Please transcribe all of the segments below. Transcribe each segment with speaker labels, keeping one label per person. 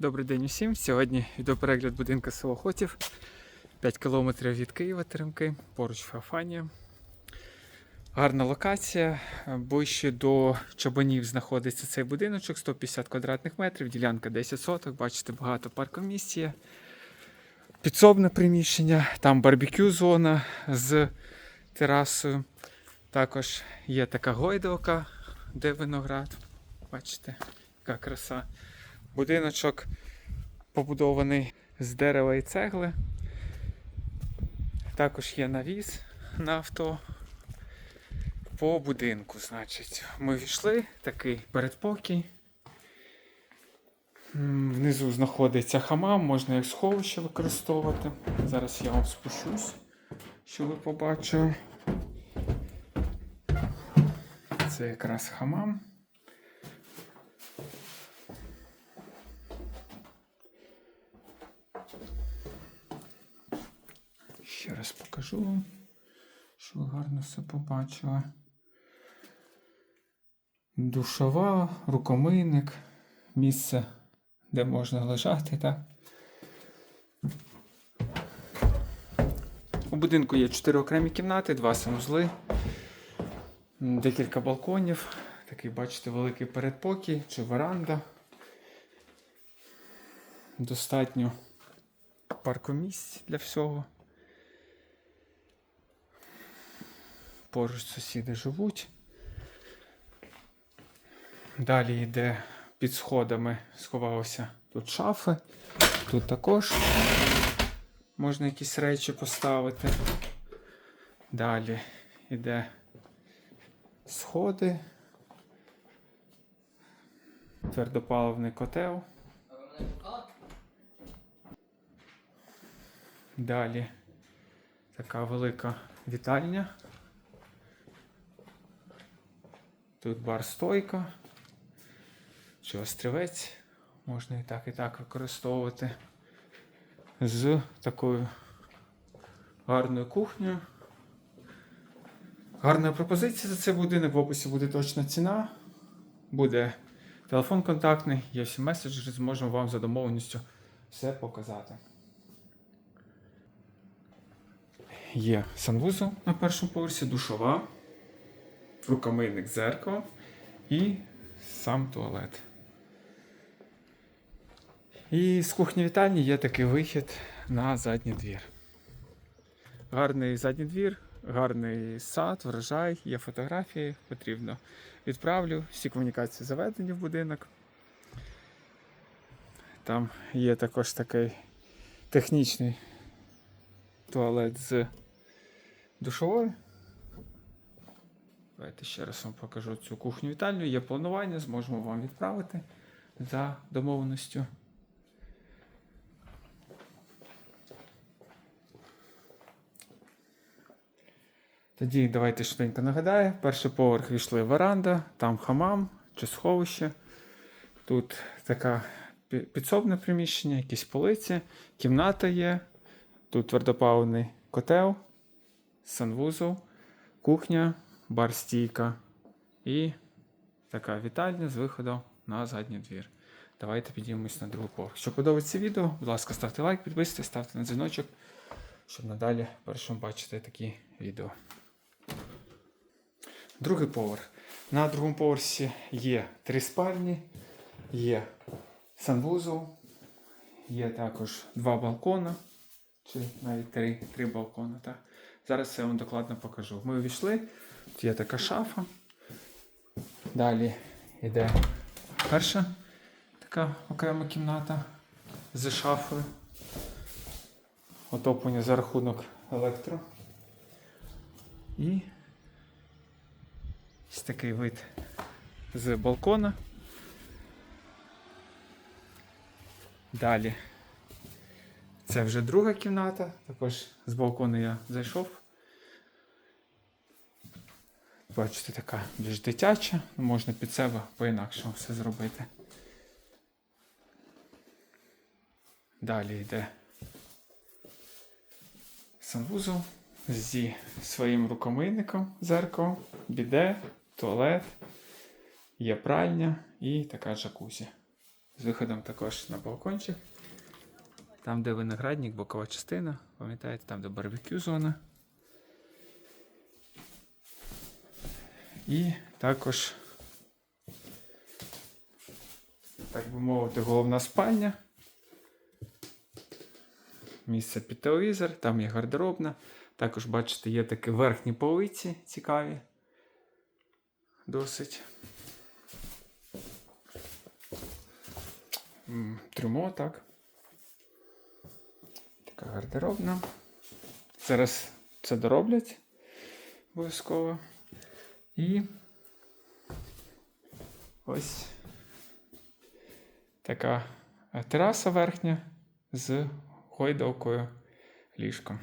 Speaker 1: Добрий день усім. Сьогодні відеоперегляд будинку село Хотів. 5 кілометрів від Києва Теремки, поруч Феофанія. Гарна локація. Ближче до Чабанів знаходиться цей будиночок, 150 квадратних метрів, ділянка 10 соток. Бачите, багато паркомісць. Підсобне приміщення, там барбекю зона з терасою. Також є така гойдалка, де виноград. Бачите, яка краса. Будиночок побудований з дерева і цегли. Також є навіс на авто. По будинку, значить, ми війшли, такий передпокій. Внизу знаходиться хамам, можна як сховище використовувати. Зараз я вам спущусь, щоб ви побачили. Це якраз хамам. Ще раз покажу вам, щоб ви гарно все побачили. Душова, рукомийник, місце, де можна лежати, так? У будинку є 4 окремі кімнати, два санузли, декілька балконів, такий, бачите, великий передпокій чи веранда. Достатньо паркомісць для всього. Поруч сусіди живуть. Далі йде під сходами, сховалися тут шафи. Тут також можна якісь речі поставити. Далі йде сходи. Твердопаливний котел. Далі така велика вітальня. Тут бар-стойка чи острівець. Можна і так, і так використовувати. З такою гарною кухнею. Гарна пропозиція за цей будинок. В описі буде точна ціна. Буде телефон контактний, є всі меседжери, зможемо вам за домовленістю все показати. Є санвузол на першому поверсі, душова рукомийник дзеркало і сам туалет. І з кухні вітальні є такий вихід на задній двір. Гарний задній двір, гарний сад, врожай, є фотографії, потрібно відправлю. Всі комунікації заведені в будинок. Там є також такий технічний туалет з душовою. Давайте ще раз вам покажу цю кухню вітальню. Є планування, зможемо вам відправити за домовленістю. Тоді давайте швиденько нагадаю. Перший поверх війшли веранда, там хамам чи сховище. Тут таке підсобне приміщення, якісь полиці, кімната є. Тут твердопаливний котел, санвузол, кухня, бар-стійка і така вітальня з виходом на задній двір. Давайте підіймемось на другий поверх. Якщо подобається відео, будь ласка, ставте лайк, підписуйтесь, ставте на дзвіночок, щоб надалі першим бачити такі відео. Другий поверх. На другому поверсі є три спальні, є санвузол, є також два балкони, чи навіть три, три балкони. Так? Зараз я вам докладно покажу. Ми увійшли, тут є така шафа. Далі йде перша така окрема кімната з шафою. Отоплення за рахунок електро. І ось такий вид з балкона. Далі. Це вже друга кімната. Також з балкону я зайшов. Бачите, така більш дитяча, можна під себе по-інакшому все зробити. Далі йде санвузол зі своїм рукомийником, зеркалом, біде, туалет, є пральня і така джакузі. з виходом також на балкончик. Там, де виноградник, бокова частина, пам'ятаєте, там, де барбекю зона. І також, так би мовити, головна спальня. Місце під телевізор, там є гардеробна. Також, бачите, є такі верхні полиці цікаві. Досить. Трюмо, так. Така гардеробна. Зараз це дороблять обов'язково. І ось така тераса верхня з гойдалкою ліжком.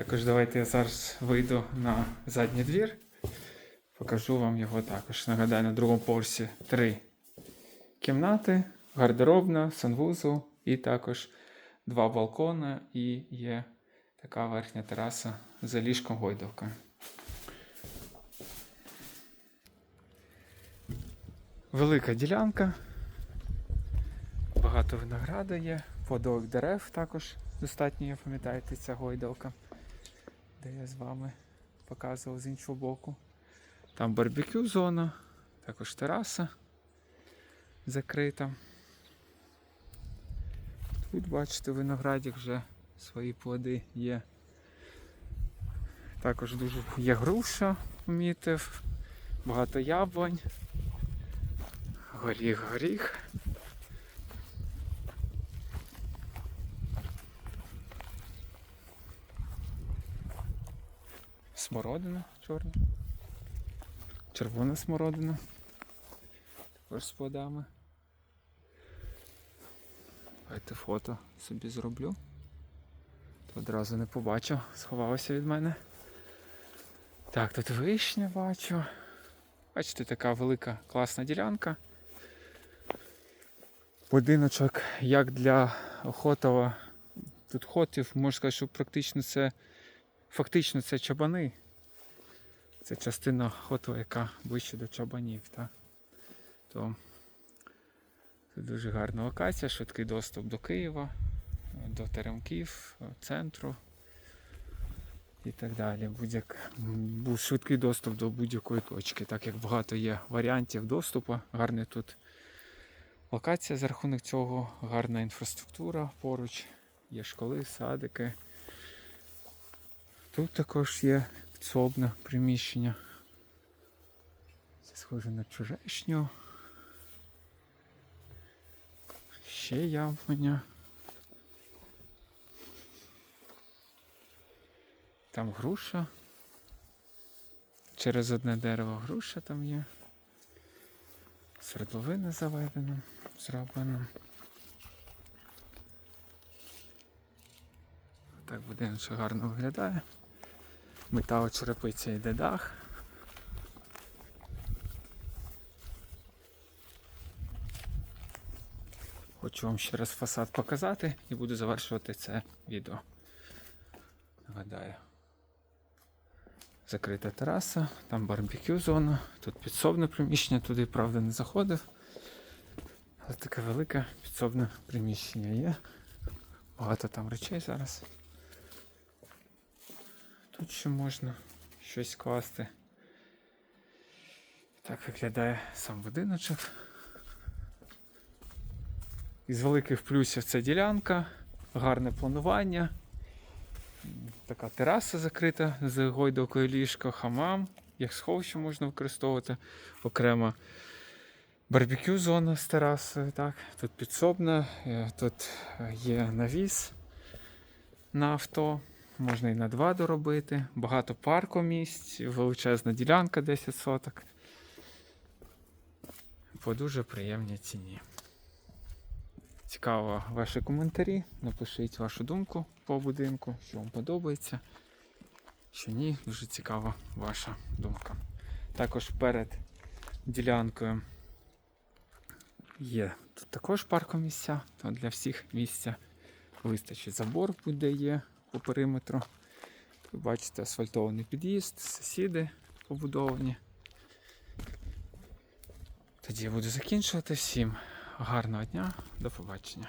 Speaker 1: Також давайте я зараз вийду на задній двір. Покажу вам його також. Нагадаю, на другому поверсі три кімнати, гардеробна, санвузол і також два балкони і є така верхня тераса за ліжком гойдовка. Велика ділянка. Багато винограду є, плодових дерев також достатньо, є, пам'ятаєте, ця гойдалка, де я з вами показував з іншого боку. Там барбекю зона, також тераса закрита. Тут, бачите, виноградик вже свої плоди є. Також дуже є груша, помітив, багато яблунь, горіх, горіх. Смородина чорна. Червона смородина. Також з плодами. Давайте фото собі зроблю. То одразу не побачив, сховалося від мене. Так, тут вишня бачу. Бачите, така велика класна ділянка. Будиночок як для охотова. Тут хотів, можна сказати, що практично це фактично це чабани. Це частина хоту, яка ближче до чабанів. Так? То це дуже гарна локація, швидкий доступ до Києва, до Теремків, центру і так далі. Будь-як був швидкий доступ до будь-якої точки, так як багато є варіантів доступу. Гарна тут локація за рахунок цього, гарна інфраструктура поруч, є школи, садики. Тут також є підсобне приміщення. Це схоже на чужешню. Ще яблуня. Там груша. Через одне дерево груша там є. Свердловина заведена, зроблена. Так будиночок гарно виглядає. Металочерепиця йде дах. Хочу вам ще раз фасад показати і буду завершувати це відео. Нагадаю. Закрита тераса, там барбекю зона, тут підсобне приміщення, туди, правда, не заходив. Але таке велике підсобне приміщення є. Багато там речей зараз. Тут ще можна щось класти. Так виглядає сам будиночок. Із великих плюсів це ділянка, гарне планування. Така тераса закрита з гойдалкою ліжка, хамам, як сховище можна використовувати окремо. Барбекю зона з терасою, так. тут підсобна, е, тут є навіс на авто, можна і на два доробити, багато паркомісць, величезна ділянка 10 соток. По дуже приємній ціні. Цікаво ваші коментарі. Напишіть вашу думку по будинку, що вам подобається. Що ні, дуже цікава ваша думка. Також перед ділянкою Є тут також паркомісця, то для всіх місця вистачить. Забор буде є по периметру. Ви бачите асфальтований під'їзд, сусіди побудовані. Тоді я буду закінчувати. Всім гарного дня, до побачення.